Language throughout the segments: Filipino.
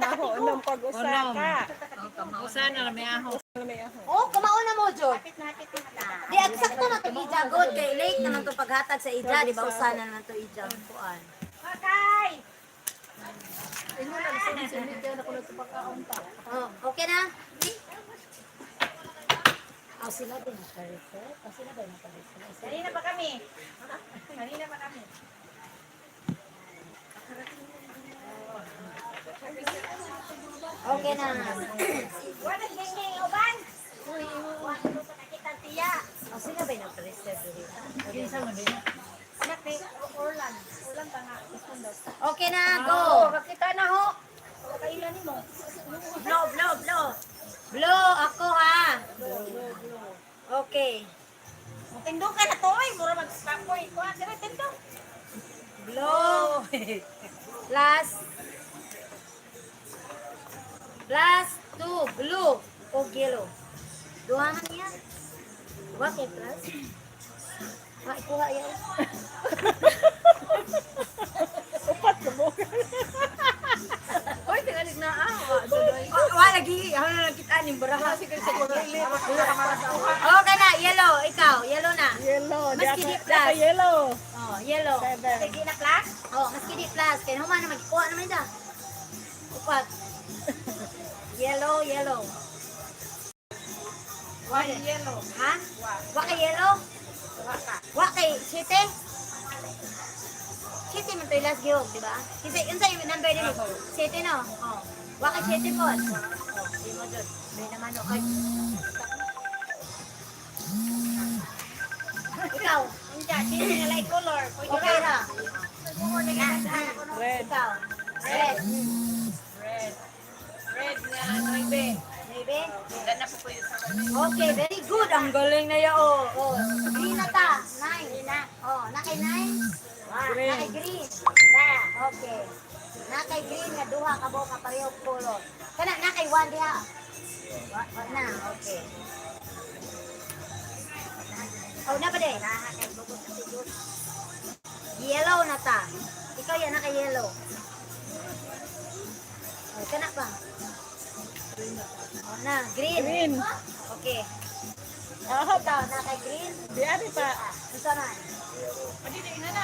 maho unom pag usa. Usa na may aho. May aho. Oh, kumaon na mo, Jod. Di, eksakto na to, Ija. Good, kay late naman to paghatag sa Ija. Di ba, usana naman to Ija. Kuan. Oh, okay na? Oh, sila din naka-reset? Oh, sila ba naka-reset? Kanina pa kami. Kanina pa kami. Okay na. Wala dingding uban. Oh, sila ba naka-reset? Kinsa mo din? Anak ni Orlan. Orlan ta nga. Okay na, go. Kakita na ho. Kailan mo? Blow, blow, blow. Blow, ako ha. Okay. Tindog ka na to ay mura mag-stapoy. Kuha sila tindog. Blow. Plus. Plus two. Blue. O yellow. Duha man yan. What eh, plus? Ha, ikuha yan. Upat ka mo. Hoy, tingalig na ah. Oh, wala lagi. Ano na lang kita ni baraha. Sige sa kulo. Okay na, yellow. Ikaw, yellow na. Yellow. Mas Di ako- di ako plus. yellow. Oh, yellow. Seven. Sige na class. Oh, mas kidi plus. Kaya naman. Kuha naman dyan. Upat. yellow, yellow. One yellow. Ha? Wa kay yellow? Wa kay sete? Sete man to yung last gihog, di ba? Kasi yun sa yung number din. Sete no? Oh. Wa kay sete po. Oh, di mo dun. May naman o. Ikaw, Unja, sige na light color. okay na. Red. Red. Red. Red na noibe. Maybe? Ganda na po po yun sa Okay, very good. Ang galing na yun. Oh, oh. Green na ta. Nine. Na. Oh, na kay nine. Green. Na kay green. Na. Okay. Na kay green nga duha ka buo ka pareho color. Kana na kay one diha. Wa, wa na. Okay. Oh, na ba de? Na kay bugo sa siguro. Yellow na ta. Ikaw yan na Oh, kana pa. Oh, na, green. Green. Okay. Aha, Ikaw, na kay green. Di ari pa. Gusto na.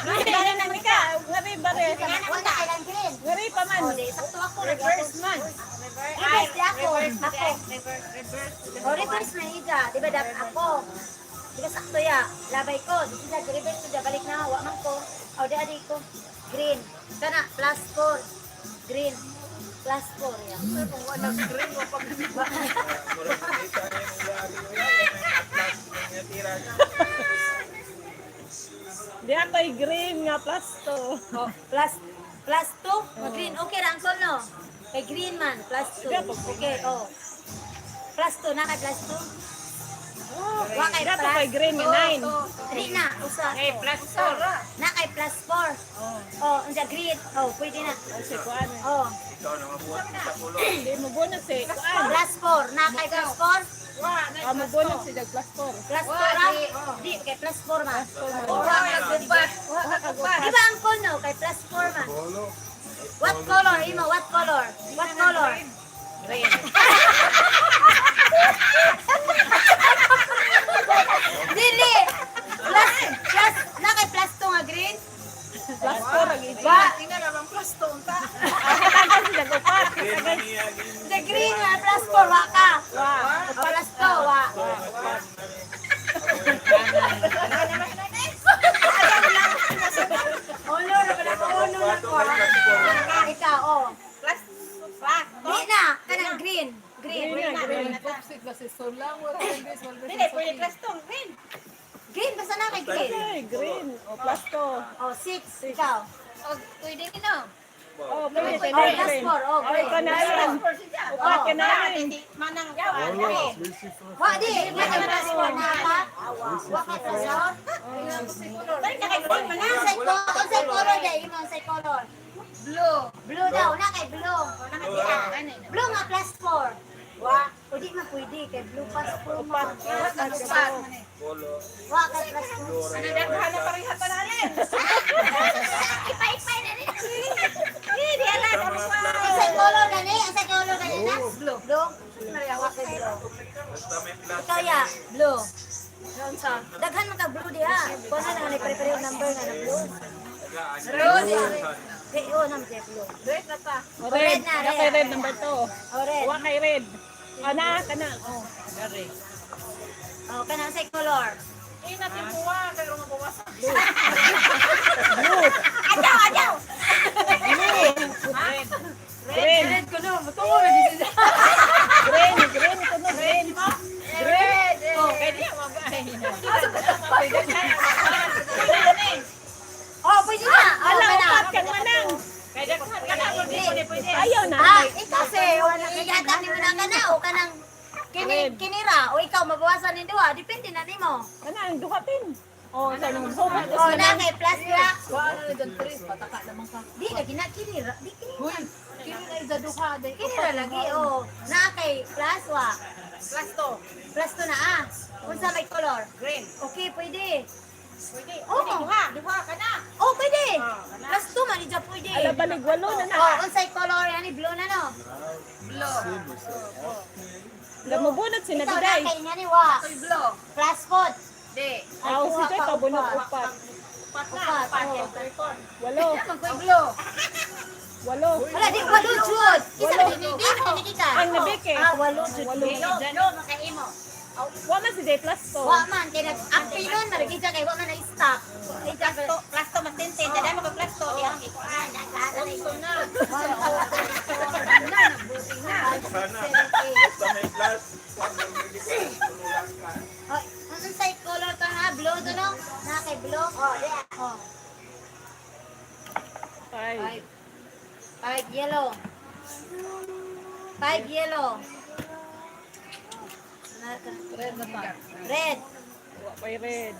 Ngari bare na mi ka. Ngari bare. Wala kay lang green. Ngari pa man. Oh, di, sakto ako. Reverse man. Reverse di ako. Ako. Reverse, reverse. O, reverse na ija. Di ba dapat ako? Di ba sakto ya? Labay ko. Di sila, reverse ko. Balik na. Wa man ko. O, di adi ko. Green. Kana, plus 4. Green. Plus 4 ya. Di ako'y green nga plus to. Oh, plus plus 2. Green. Okay ra no? Kay green man. Plus 2. Okay, oh. Plus 2. Na kay plus 2? Wa kay Di ako kay green nga nine. Di na. Usa. Okay, plus four. Na kay plus 4. Oh, unsa green. Oh, pwede na. Kasi kuan. Oh, Di mo bunot si kuan. plus 4. Na kay plus 4. Ah, mo bunot si jag plus four. Plus 4 ra. Di, kay plus 4 man. Ora ka gubat. Di ba ang no? Kay plus 4 man. What color? Imo, ikaw. O, pwede ino. Oh, pwede Oh, na green. 4, oh, Oh, green. ikaw na rin. Upat ka na rin. Manang green. Wa, di, ka plus 4 na pa. Wa ka plus 4. Balik na kay green man na. Unsay ko, unsay color day, imo unsay color. Blue. Blue daw, na kay blue. Ano? Blue nga plus 4. Wa, pwede man pwede kay blue plus 4 mo. Upat. Upat. Wa kay plus 4. Ano daghan na parehas pa natin. Ipay-ipay na rin. Hindi, ala. Unsay color gani? Ang Blue. Blue? Okay, blue. Ikaw ya, blue. Daghan man ka blue diha. Kung ano nga pare-pareho number nga ng blue. Blue. Okay, oh, naman siya blue. Red na ta. O, Red red. na, red. kay red number 2. Oh, red. Wa kay red. Ana, kana. Oh. Oh, kanang sa color. Eh, natin buwa. Kaya nga buwasa. Adyaw, adyaw! Red. Green. Red ko no. Matungo na siya. Green. Green. Kuno green. Red. Oh, kay di mabay. Oh, pwede na. Oh, Ala, kana. upat manang. Ka na. Pwede, pwede. Ayaw na. Ah, ikaw si, wala iyata ni mo na kana o kanang kini, Red. kinira o ikaw mabawasan ni duwa, depende na nimo. Kana ang dukatin. Oh, sa nung humat. Oh, na kay plus ya. Kuha na dyan, Chris. Pataka naman ka. Di na kinira, di kinira. Huy. Kini na isa duha. day. Kinira lagi oh. Na kay plus wa. Plus to. Plus to na ah. Unsa may color? Green. Okay, pwede. Pwede. Oo. Pwede, duha. Duha ka na. Oh, pwede. Ah, kana. Plus to man ija pwede. Ala balig walo na na. Oh, unsay color yani blue na no. Blue. Gamubunot si Ikaw na Nagday. kay ngani wa. Ito'y blue. Plus foot. Di. Aw, si Joy pabunot upat. Upat na. Upat, Upat. oo. Upat. Walo. Naman ko'y blue. Walo. Wala di walo jud. Kisa di di di di kita. Ang nabike. Ah, walo jud. Walo. Walo makaimo. Wa man si Day plus to. Wa man kay nag ang pilon marigita kay wa man na stock. Kita to plus to matenten kada mo plus to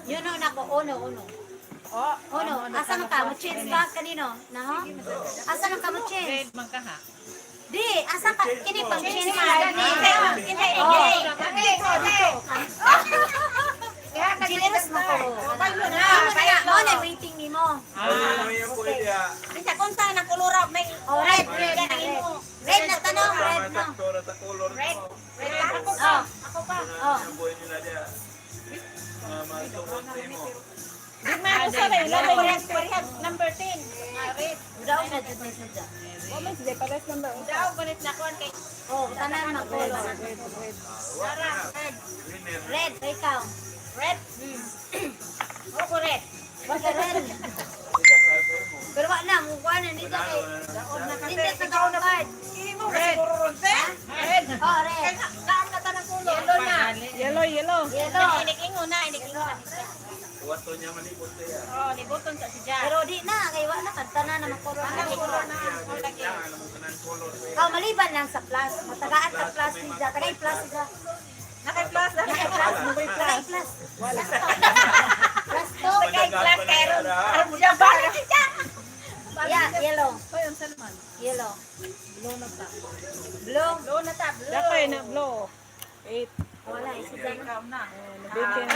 Yun no, nako, uno, uno. Oh. Uno, asa man ka? Mo-change ka kanino? Na ho? Asa ka mo-change? Red man ka ha. Di, asa ka? Kini pang change ka. Ni. Hindi. Oh. Kaya Generous mo ko. Payo na. Kaya mo na waiting ni mo. Bisa kunta na kulura may Oh, red, red, red. Red na tanong, red mo. red. Red ako pa. Oh, Ako pa. oh. Di man ako sa rin. Lalo Parehas, parehas. Number 10. Ah, Red. Daw na jud ni sadya. Wa man si Day pares number uno. Daw, ganit na kuhan kay Oh, tanan man color. Red, red. Sara. Red. Red, ikaw. Red. Ako red. Basta red. Pero wala na, mukha na dito kay. Dito sa daon na card. Red. Red. Oh, red. Saan ka tanang kulo? Yellow na. Yellow, yellow. Yellow. Inikingo na, inikingo na. Oh, libuton sa si. Pero di na, kay wala na, kanta na naman color. Anong kulo na? Ang. Oh, maliban lang sa plus. Matagaan ka plus siya. Tagay plus siya. Naka-plus na. Tagay plus. Tagay plus. Wala. Plus to. Kay class kay Ron. Alam mo dyan, balik si. Yeah, yellow. Hoy, ang salman. Yellow. Blue na ta. Blue. Blue na ta. Blue. Dakay na blow. Eight. Wala, isa dyan. Ikaw na. Nabitin.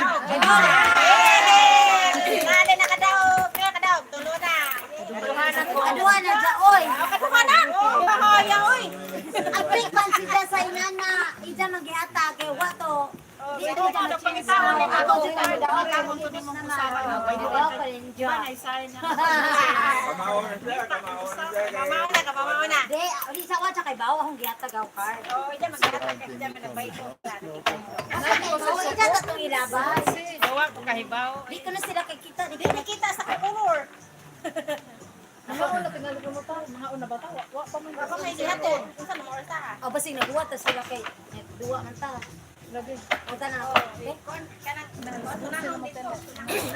Nade na kadaog. Kaya kadaog. Tulo na. Aduha na dyan, oy. Katuha na. Bahaya, oy. Ang pikpan siya sa inana. Ija magyata kay wato. Dito Ito dyan na na pangisawa ni Ako Ako. dyan na dyan. Ako dyan na naman. Oo, palinja. Ay, sayang na. Kamao na, kamao na. Di, di sa watsa kay bawa akong giyata gaw card. Oh, ito magkakata kasi dyan may nabay ko. Oo, ija ta itong ilabas. Gawa ko kahibaw. Di ko na sila kay kita. Di ko na nakita sa color. Mga una, tinalo mo ta. Mga una ba ta? Wa wa pa man. Ako may gihatod. Kung saan mo orsaha? O basig nagduwa ta sila kay duwa man ta. Lagi. O ta na. Okay? Kanang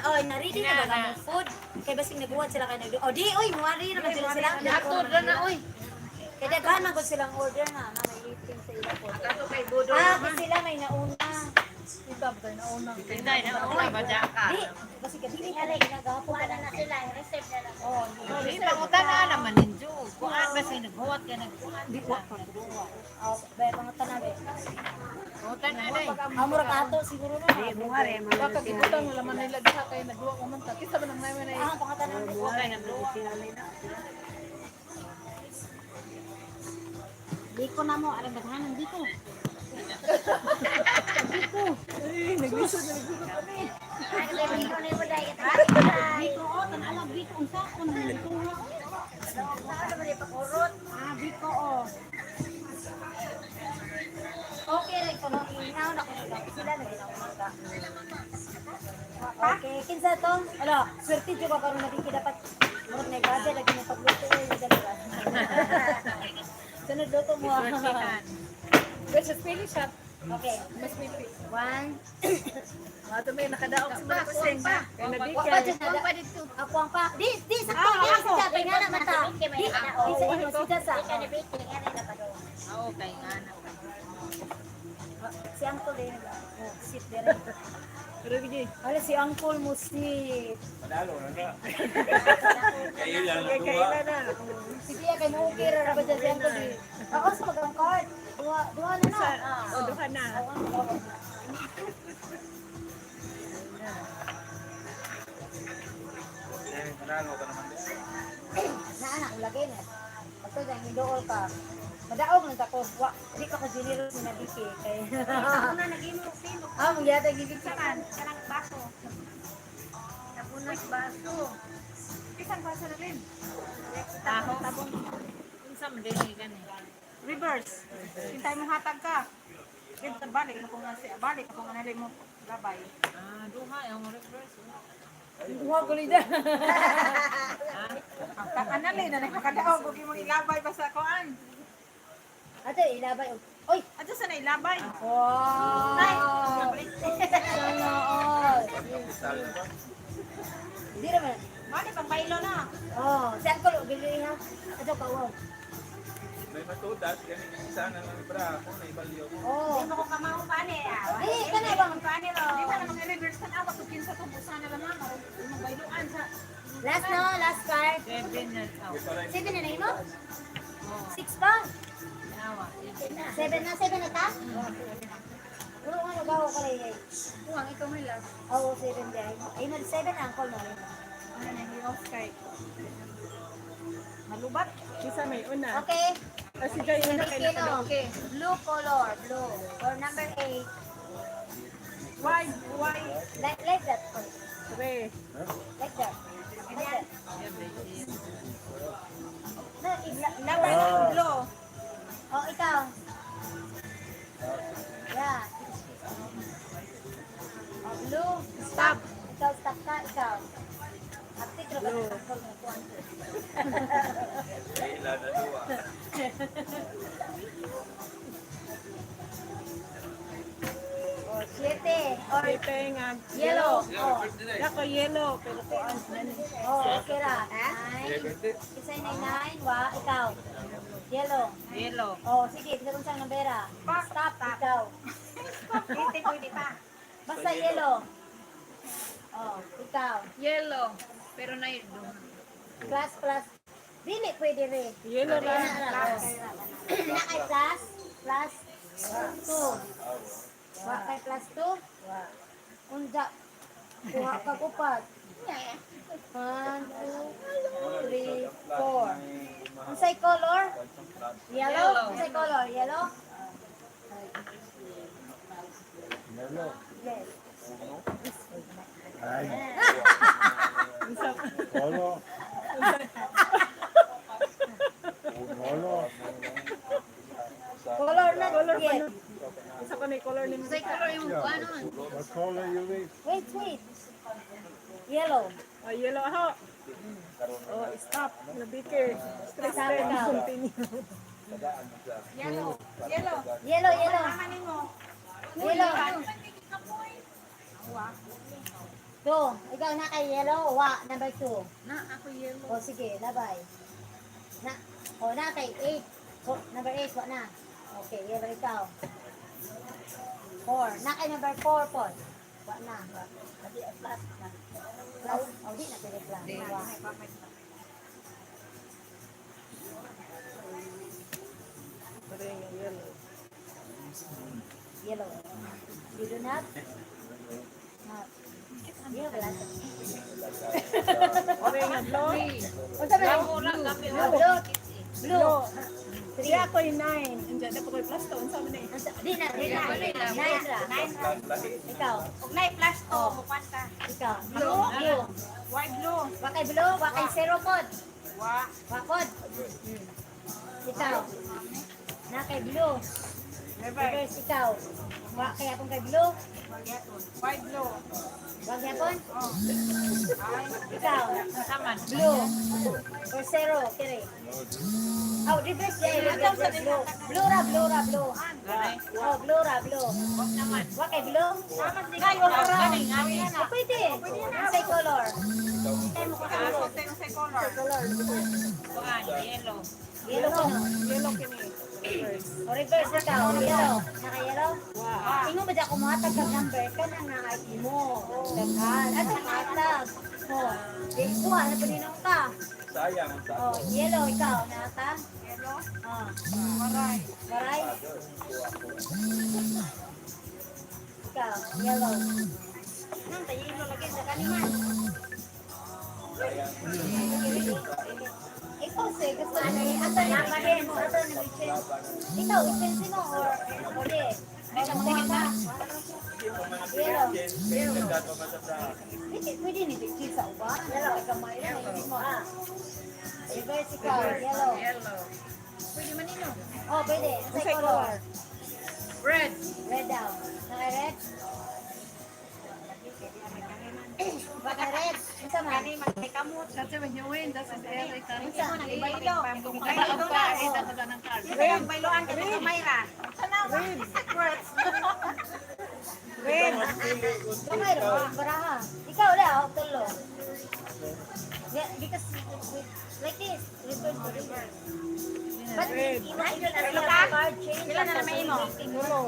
Oh, na-ready na ba ang food? Kay basig nagduwa sila kay nagduwa. O di, oy, muwari naman sila sila. Hatod na na, oy. Kaya daghan man gud silang order na na may eating sa ila po. Kato kay Budo. Ah, kasi sila may nauna. Ikaw ba tayo na unang. Tinday na ako ba ka? Di, kasi kasi alay ginagapo na na sila, receive na lang. Oh, Di pangutan na naman ninyo. Kung ano ba siya naghuwat ka naghuwat. Di wa pa duwa. Oh, bay mga tanabe. Pangutan na na eh. Amo ra kato siguro na. Di mo are Bakit ikutan mo laman nila diha kay nagduwa ko man ta. Kita ba nang namin ay Ah, pangatanan. Huwag kayo nagluwa. Biko na mo, alam badhanan biko. Ay, naglisod na naglisod na mo ito. Biko o, tanala biko unsa ko na biko. Pakurot? Ah, biko o. Okay, rin ko nung inaw na sila na Okay, kinsa to? Ala, swerte jo ka karon nabiki dapat murag may budget lagi mo pagluto eh dalawa. Sunod luto mo. Pero sa Spanish shop, Okay. mas may. One. Mga to may nakadaog sa mga kusing. Wa pa nabigyan. dyan na. Ako ang pa. Di, di, sa ko. Di, sa dati nga na mata. Di, di, sa inyo, si Jasa. Okay, nga na. Si Uncle. Oh, sit there. Wala si Uncle mo sit. Kayo lang Kaya na kaya na. Sige, kay mo okay ra ba dyan si Uncle. Ako sa magang card. Duha, duha na na. O, duha na. Nanalo ka naman. Na anak, ulagay na. Pagka dyan, hindool ka. Madaog lang ako. Wa, di ka ko generous na biki. Kay... Ako na naging sino. Ah, mong yata gibig sa Sakan, kanang baso. Napunas baso. Isang baso na rin. Taho. Tabong. Unsa man din ni gani. Reverse. Hintay mo hatag ka. Dito balik mo kung nga siya. Balik mo kung nga mo labay. Ah, duha yung reverse. Duha ko lida. Ang anali na nakadaog. Huwag mo ilabay ba sa kuan. Ato, ilabay. Oy! Ato sa na ilabay. Wow! Sana all. Hindi naman. Mali pang bailo na. Oh, si Uncle, bili ha. Ato ka, wow. May matudas, ganun yung isa na ng libra ako, may baliw. Oh. Hindi mo ko kamaho pa ni. Di, ka na bang? Pani ro. Di ba namang i-reverse ka na ako. Tukin sa tubusan na naman. Yung bailuan sa... Last no, last card. Seven na tao. Seven na na mo? Six pa? Seven na, seven na ta? Puro nga nagawa ko rin eh. Kuwang ikaw may last. Oo, seven di ay. Ay, na seven ang call mo. Ano na yung sky. Malubat. Isa may una. Okay. O si yung Sige, no. Okay. Blue color, blue. For number eight. Why? Why? Like, like that. Tre. Like that. Like that. Number blow. Oh, ikaw. Yeah. Oh, blue. Stop. Ikaw, stop ka. Ikaw. Aktik na ba ng tangkol mo kuwan? May ilan na duwa. Oh, siete. Or Ito nga. yellow. Oh, Ako yellow. Pero ko ang oh okay ra. Nine. Isa'y na nine. Wa, ikaw. Yellow. Yellow. Oh, sige. Tignan kung saan nambera. Stop. Ikaw. Hindi pwede pa. Basta yellow. Oh, ikaw. Yellow. Pero na yun. Class, class. Dili, pwede rin. yellow na ra. Na kay plus, plus, two. Wa kay plus two? Unja. Kuha ka upat. One, two, three, four. Unsay color? Yellow? Yellow. Unsay color? Yellow? Yes. Solo. Color na Color pa yes. nun. Isa na yung color ni Say color yung ano. What color you need? Wait, wait. Yellow. Oh, yellow ako. Oh, stop. Nabike. Stress Stop ikaw. continue. Yellow. Yellow. Yellow, yellow. mo. Yellow. Two. Ikaw na kay yellow. Wa, number two. Na, ako yellow. O sige, labay. Na, o na kay eight. So, number eight, wa na. Okay, yellow ikaw. Four. Na kay number four po. Wa na. Wa. Di, plus na. Plus. O, di na pwede plus. Wa. Pare nga yellow. Yellow. You do not? Not. Yellow, wala sa. Pare nga blue. Lang kami. blue. Blue. Blue. Three. Ako yung nine. Ko'y plus to, unsa man ni? Di na, di na. Nine ra. Plus lahi. Ikaw, Ug nay plus to, mupan ka. ikaw. Blue, blue. White blue. Wakay blue, wakay zero pod. Wa. Wakod. Ikaw. Na kay blue. Never. Reverse ikaw. Wa kay akong kay blue. White blue. Wag yapon. Oh. Ikaw. Saman. Blue. Or zero, kiri. Oh, reverse day. Reverse blue. Blue ra, blue ra, blue. Oh, blue ra, blue. Wa kay blue. Ngayon ra. Ganing ami na. Oh, pwede. Say color. Ah, so ten sa color. Kuan, yellow. Yellow. Yellow kini. O reverse ikaw. Yellow. Naka yellow? Wa. Ingo ba dyan kung mga tagkag number ka na nga ay mo. Daghan. At ang atag. O. Di kuha na pa ninong ka. Sayang ang sa O. Yellow ikaw. Nata. Yellow. O. Maray. Baray. Ikaw. Yellow. Nang tayo yellow lagi sa kaniman. Ikaw say gusto na ni asa na mo asa na mission. Ikaw isensi mo or di. May kamuha ka. Sa bra. Pwede, ni Vicky sa uba. Yellow, kamay na hindi mo ah. Reverse ikaw, yellow. Yellow. Pwede man nino. Oh, pwede. Sa color. Red. Red daw. Naka red? Baka red. Kani man kay kamot. That's when you win. That's the Eric. Isa. Baylo. Baylo na. Red. Bayloan ka sa Mayra. Red. Red. Kamay ro. Baraha. Ikaw oh, tulo. Because like this. Reverse to reverse. But Red. na Tulo sila ka? card change. Ilan na naman imo? Tulo.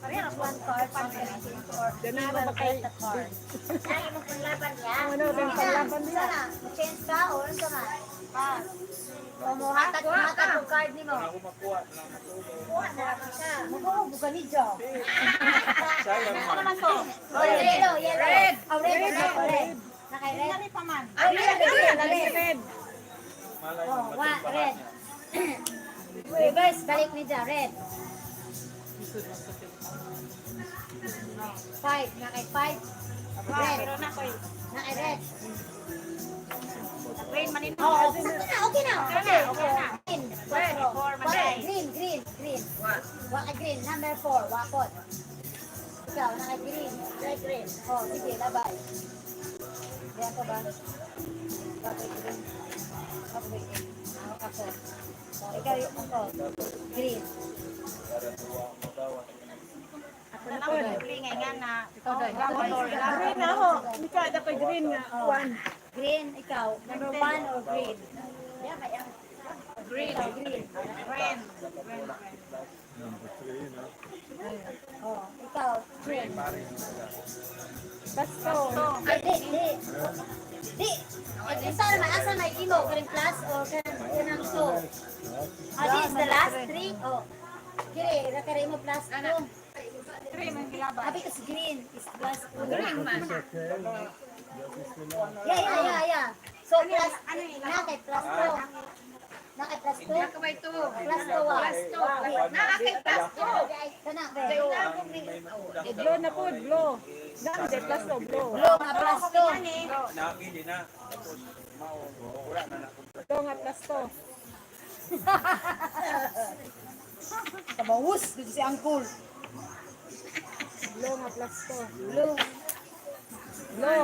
Parehas one card, one change or Ganun ba will kay- get the card. Lagi mo kung laban niya. Ano, yung paglaban niya. Sana, change ka o ano ka? Pass. O mo hatag hatag yung card nimo. Ako makuha na matulog. Kuha na lang siya. Magkuha buka ni Jo. Sayang man. Ano man to? Oh, yellow, yellow. Red. Oh, red, red, red. Nakay red. Ano pa man? Oh, red, red, red. Red. Malay Oh, mo wa, matumbahan red. Niya. Reverse, balik ni red. Five, nakay five. Red, Pero na koy. nakay red. Rain man nino. Oh, okay na, okay na. Okay, okay na. Green, Red, four, manay. green, green, green. Wa. Waka green, number four, wakot. Ikaw, naka green, red green. Oh, sige, labay. Diyan ko ba? Bakit green? Green. Ako. Oh, ikaw yung ako. Green. Ako Ano na po. puli nga na. Ikaw dahil. Green ako. Ikaw, ada kay green nga. One. Green, ikaw. Number one or green? Green. Ikaw, green. Green. Number three, no? Oh, ikaw, green. Basto. Ay, di, di. Di. Eh, Isa naman, asa may imo, karing plus or kanang two. Ah, this is the last three. Oh. Kiri, rakari mo plus two. Green ang gilaba. Habi kasi green is plus two. Green man. Yeah, yeah, yeah, yeah. So plus, na kay plus two. Na kay plus two. Ka ba ito? Plus two, ah. Plus two. Na kay plus two. Kana, Eh, Blow na po, blow. Dami de plus to blow. Blow nga plus two. Nakili na. Wala na na. Blow nga plus to. Kabawus, dito si Uncle. Blow nga plus to. Blue. Blow.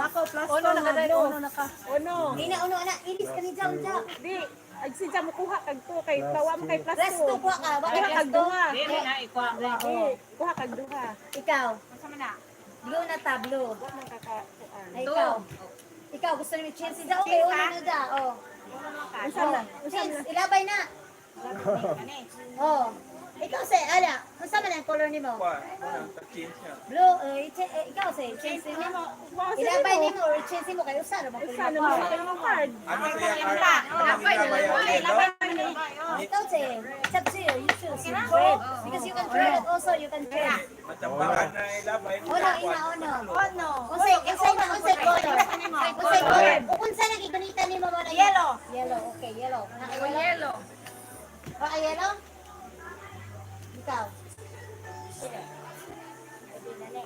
Ako plus Ono na blow. Ono na ka. Ono. Ina, ono na. Ilis ka ni Jaw, Jaw. Di. Ay si mo kuha kag to kay tawa mo kay plus Plus to. two kuha ka. Bakit Kuha plus kag duha. Dili na ikuha. Eh, kuha kag duha. Ikaw. Sama na. Blue na ta, blue. Wa man kakakuan. Ay, ikaw. Ikaw, gusto niyo Chelsea daw? Okay, uno na da. Oh. Unsa na? Oh. Chelsea, ilabay na. Kani. Oh. Ikaw say, ala, unsa man ang color nimo? Kuha, unang change niya. Blue, uh, iche- eh, ikaw say, nimo. Wa sa Ilabay mo. nimo or Chelsea mo kayo sa mo na mo sa. Ano kaya Labay card? Ano yellow? na. Ikaw say, it's up to you. You choose. You trade. Because you can trade it also. You can trade. Matambakan na ilabay. Ono, ina, ono. Ono. Unsay, unsay na, unsay color? Unsay color? Unsay na gigunita nimo mo na Yellow. Yellow, okay, yellow. Naka yellow? Yellow. Baka yellow? Ikaw. Sino? Hindi na.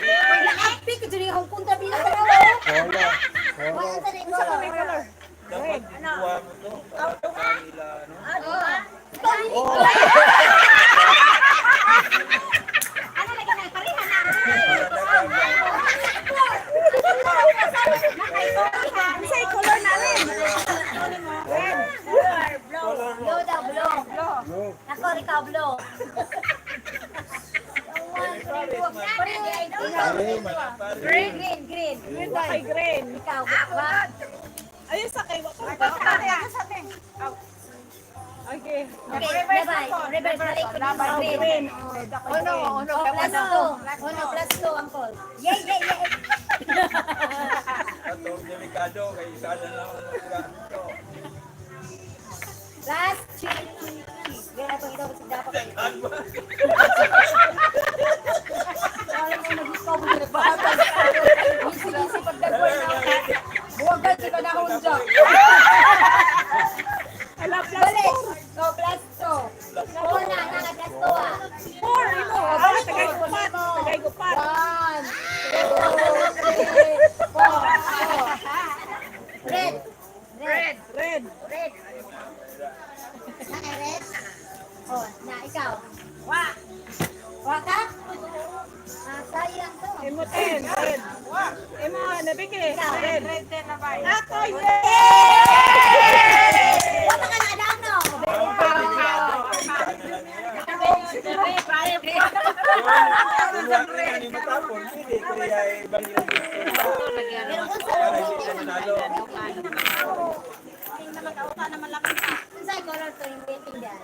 Wala api ko diri akong punta bilang ko. Cola. Wala Cola. ta ni color. Dapat kuha mo to. Para sa kanila, ano? Ano lagi na parihan na? Say color na rin. Blue daw, blue. Blue. Ako, ikaw. Green, green, green. Green kay green. Ikaw, ba? Ayun sa kay Ayun sa atin. Okay. Reverse, sa green. Ono, ono. Oh, plus two. Ono, plus two, uncle. Yay, yay, yay. Katong delikado, kay isa na lang Last three. Kaya ito, ito, kasi dapat kayo. Alam mo, nag-discover na ba? Easy-easy pag nag-work na ako. Buwagan si panahon dyan. Ala, plus Balik. So, plus two. Four na, naka plus two ah. four. Ino. Balik tagay gupat. Tagay gupat. One, two, three, four. four. Red. Red. Red. Red. Na red. Oh, na ikaw. Wa. Wa ka? Ah, sayang to. Imo ten. Red. Imo nabigi. Red. Red ten na ba? Ako, Wa ka na daw no. Kung wala ni matapon, hindi kaya ibalik ang gusto. Pero kung sa Para hindi ka manalo. Unsa color to yung painting dyan?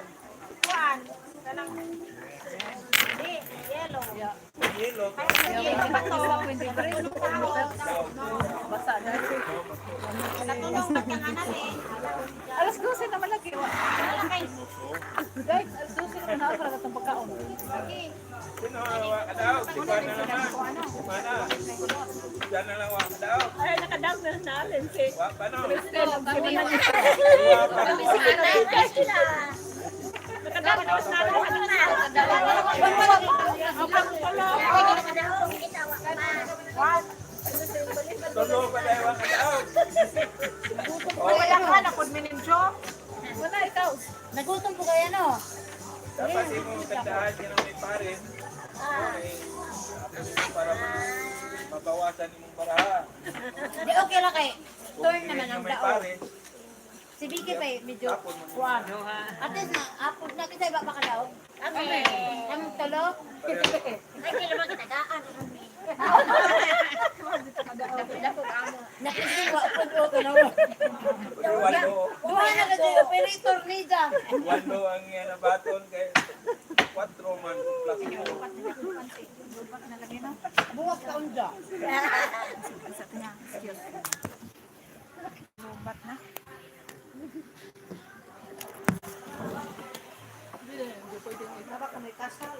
Yelo. Alas 12 naman lagi. Guys, alas 12 naman ako para sa pagkaon. Sino hawa ka daw? Juan na naman. Si Mana. Diyan na lang hawa ka daw. Ay, nakadang na na alin si Wa pa no. Kami na Wa pa no. nakadang na sa Tulo pa daw hawa ka daw. Wala ka na pod minimjo. Wala ikaw. Nagutom po kayo no? Dapat tandaan yan ang may pares. Okay. Para ma- mabawasan imong baraha. Di okay lang kay. Turn naman ang pares, Si Vicky pa eh, medyo. Kuwan. At least na, apod na kita iba baka ano ba? Ano talo? Ay, kailan mo kitagaan? Nakisiwa po doon ka naman. Duha na ka dito, operator nida. Walo ang yan na baton kay 4 man plus 4. Buwag ka unja. Buwag na. pwedeng iharap kung may kasal.